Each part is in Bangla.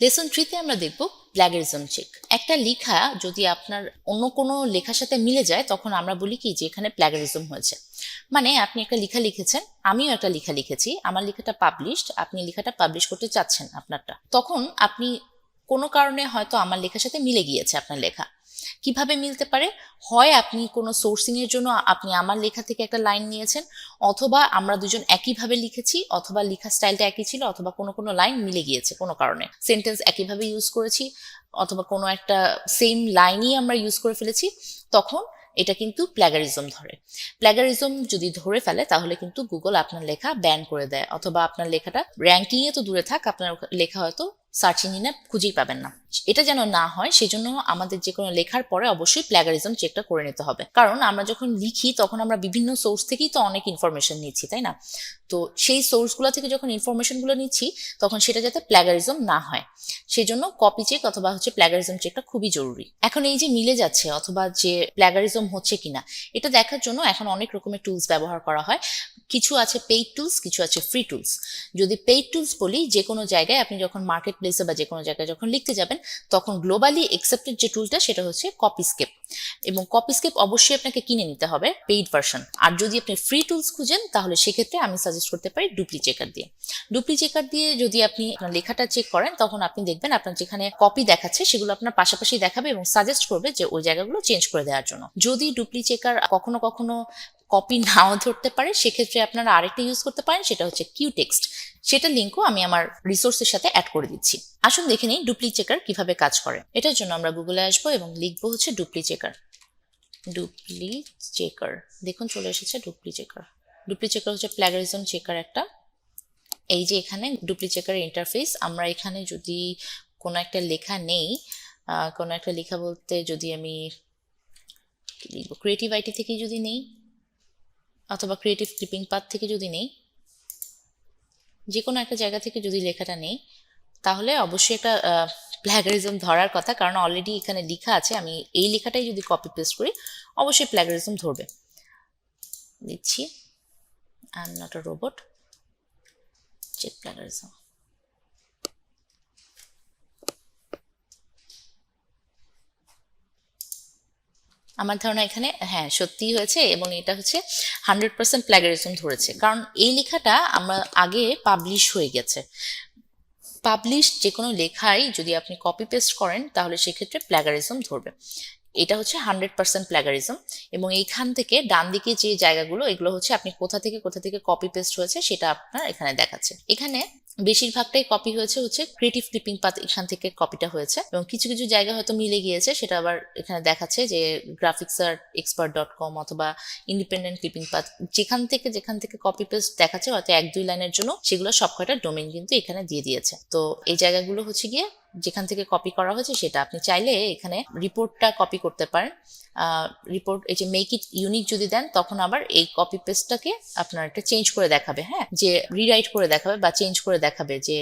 লেসন থ্রিতে আমরা দেখব প্ল্যাগারিজম চেক একটা লেখা যদি আপনার অন্য কোনো লেখার সাথে মিলে যায়, তখন আমরা বলি কি যে এখানে প্ল্যাগারিজম হয়েছে। মানে আপনি একটা লেখা লিখেছেন, আমিও একটা লেখা লিখেছি, আমার লেখাটা পাবলিশড আপনি লেখাটা পাবলিশ করতে চাচ্ছেন আপনারটা। তখন আপনি কোনো কারণে হয়তো আমার লেখার সাথে মিলে গিয়েছে আপনার লেখা। কীভাবে মিলতে পারে? হয় আপনি কোনো সোর্সিং এর জন্য আপনি আমার লেখা থেকে একটা লাইন নিয়েছেন, অথবা আমরা দুজন একইভাবে লিখেছি, অথবা লেখার স্টাইলটা একই ছিল, অথবা কোনো কোনো লাইন মিলে গিয়েছে কোনো কারণে। সেন্টেন্স একইভাবে ইউজ করেছি, অথবা কোনো একটা সেম লাইনই আমরা ইউজ করে ফেলেছি, তখন এটা কিন্তু প্ল্যাগারিজম ধরে। প্ল্যাগারিজম যদি ধরে ফেলে, তাহলে কিন্তু গুগল আপনার লেখা ব্যান করে দেয়, অথবা আপনার লেখাটা র্যাঙ্কিংয়ে তো দূরে থাক, আপনার লেখা হয়তো সার্চ ইঞ্জিনে খুঁজেই পাবেন না। এটা যেন না হয়, সেজন্য আমাদের যে কোনো লেখার পরে অবশ্যই প্ল্যাগারিজম চেকটা করে নিতে হবে। কারণ আমরা যখন লিখি, তখন আমরা বিভিন্ন সোর্স থেকেই তো অনেক ইনফরমেশন নিচ্ছি, তাই না? তো সেই সোর্সগুলো থেকে যখন ইনফরমেশনগুলো নিচ্ছি, তখন সেটা যাতে প্ল্যাগারিজম না হয়। সেজন্য কপি চেক অথবা হচ্ছে প্ল্যাগারিজম চেকটা খুবই জরুরি। এখন এই যে মিলে যাচ্ছে, অথবা যে প্ল্যাগারিজম হচ্ছে কিনা, এটা দেখার জন্য এখন অনেক রকমের টুলস ব্যবহার করা হয়। কিছু আছে পেইড টুলস কিছু আছে ফ্রি টুলস যদি পেইড টুলস বলি যে কোনো জায়গায় আপনি যখন মার্কেট প্লেসে বা যে কোনো জায়গায় যখন লিখতে যাবেন, তখন গ্লোবালি একসেপ্টেড যে টুলটা সেটা হচ্ছে কপিস্কেপ এবং কপিস্কেপ অবশ্যই আপনাকে কিনে নিতে হবে পেইড ভার্সন আর যদি আপনি ফ্রি টুলস খুঁজেন, তাহলে সেক্ষেত্রে আমি সাজেস্ট করতে পারি ডুপ্লি চেকার দিয়ে. ডুপ্লি চেকার দিয়ে যদি আপনি আপনার লেখাটা চেক করেন, তখন আপনি দেখবেন আপনার যেখানে কপি দেখাচ্ছে, সেগুলো আপনার পাশাপাশি দেখাবে এবং সাজেস্ট করবে যে ওই জায়গাগুলো চেঞ্জ করে দেওয়ার জন্য। যদি ডুপ্লি চেকার কখনো কখনো কপি নাও ধরতে পারে, সেক্ষেত্রে আপনারা আরেকটা ইউজ করতে পারেন, সেটা হচ্ছে কিউ টেক্সট সেটা লিঙ্কও আমি আমার রিসোর্সের সাথে অ্যাড করে দিচ্ছি। আসুন দেখে নিই ডুপ্লি চেকার কীভাবে কাজ করে। এটার জন্য আমরা গুগলে আসব এবং লিখব হচ্ছে ডুপ্লি চেকার ডুপ্লি চেকার দেখুন চলে এসেছে ডুপ্লি চেকার ডুপ্লি চেকার হচ্ছে প্ল্যাগারিজম চেকার একটা। এই যে এখানে ডুপ্লি চেকার ইন্টারফেস আমরা এখানে যদি কোনো একটা লেখা নেই কোনো একটা লেখা বলতে যদি আমি লিখব? ক্রিয়েটিভ আইটি থেকে যদি নেই, অথবা ক্রিয়েটিভ ক্লিপিং পাথ থেকে যদি নেই যে কোনো একটা জায়গা থেকে যদি লেখাটা নেই, তাহলে অবশ্যই একটা প্ল্যাগারিজম ধরার কথা, কারণ অলরেডি এখানে লেখা আছে, আমি এই লেখাটাই যদি কপি পেস্ট করি, অবশ্যই প্ল্যাগারিজম ধরবে। দিচ্ছি। I am not a robot check plagiarism আমার ধারণা এখানে হ্যাঁ সত্যিই হয়েছে এবং এটা হচ্ছে হান্ড্রেড পার্সেন্ট প্ল্যাগারিজম ধরেছে। কারণ এই লেখাটা আমরা আগে পাবলিশ হয়ে গেছে। পাবলিশ যে কোনো লেখাই যদি আপনি কপি পেস্ট করেন, তাহলে সেক্ষেত্রে প্ল্যাগারিজম ধরবে। এটা হচ্ছে হান্ড্রেড পার্সেন্ট প্ল্যাগারিজম এবং এইখান থেকে ডান দিকে যে জায়গাগুলো, এগুলো হচ্ছে আপনি কোথা থেকে কোথা থেকে কপি পেস্ট হয়েছে, সেটা আপনার এখানে দেখাচ্ছে। এখানে বেশিরভাগটাই কপি হয়েছে হচ্ছে ক্রিয়েটিভ ক্লিপিং পাত এখান থেকে কপিটা হয়েছে এবং কিছু কিছু জায়গা হয়তো মিলে গিয়েছে, সেটা আবার এখানে দেখাচ্ছে যে গ্রাফিক্স আর এক্সপার্ট ডট কম অথবা ইন্ডিপেন্ডেন্ট ক্লিপিং পাত যেখান থেকে যেখান থেকে কপি পেস্ট দেখাচ্ছে, হয়তো এক, দুই লাইনের জন্য সেগুলো সব কয়টা ডোমেন কিন্তু এখানে দিয়ে দিয়েছে। তো এই জায়গাগুলো হচ্ছে গিয়ে যেখান থেকে কপি করা হয়েছে সেটা। আপনি চাইলে এখানে রিপোর্টটা কপি করতে পারেন। রিপোর্ট এই যে মেক ইট ইউনিক যদি দেন, তখন আবার এই কপি পেস্টটাকে আপনার একটা চেঞ্জ করে দেখাবে হ্যাঁ? যে রিরাইট করে দেখাবে বা চেঞ্জ করে দেখাবে যে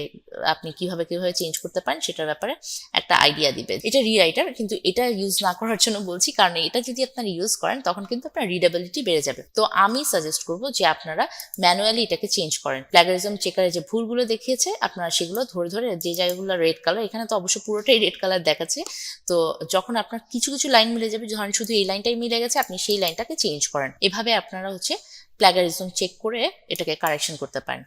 আপনি কীভাবে কীভাবে চেঞ্জ করতে পারেন সেটার ব্যাপারে একটা আইডিয়া দিবে। এটা রিরাইটার কিন্তু এটা ইউজ না করার জন্য বলছি, কারণ এটা যদি আপনারা ইউজ করেন, তখন কিন্তু আপনার রিডেবিলিটি বেড়ে যাবে। তো আমি সাজেস্ট করব যে আপনারা ম্যানুয়ালি এটাকে চেঞ্জ করেন। প্ল্যাগারিজম চেকারে যে ভুলগুলো দেখিয়েছে, আপনারা সেগুলো ধরে ধরে যে জায়গাগুলো রেড কালার এখানে তো অবশ্য পুরোটাই রেড কালার দেখাচ্ছে। তো যখন আপনার কিছু কিছু লাইন মিলে যাবে, ধরেন শুধু এই লাইনটাই মিলে গেছে, আপনি সেই লাইনটাকে চেঞ্জ করেন। এভাবে আপনারা হচ্ছে প্ল্যাগারিজম চেক করে এটাকে কারেকশন করতে পারেন।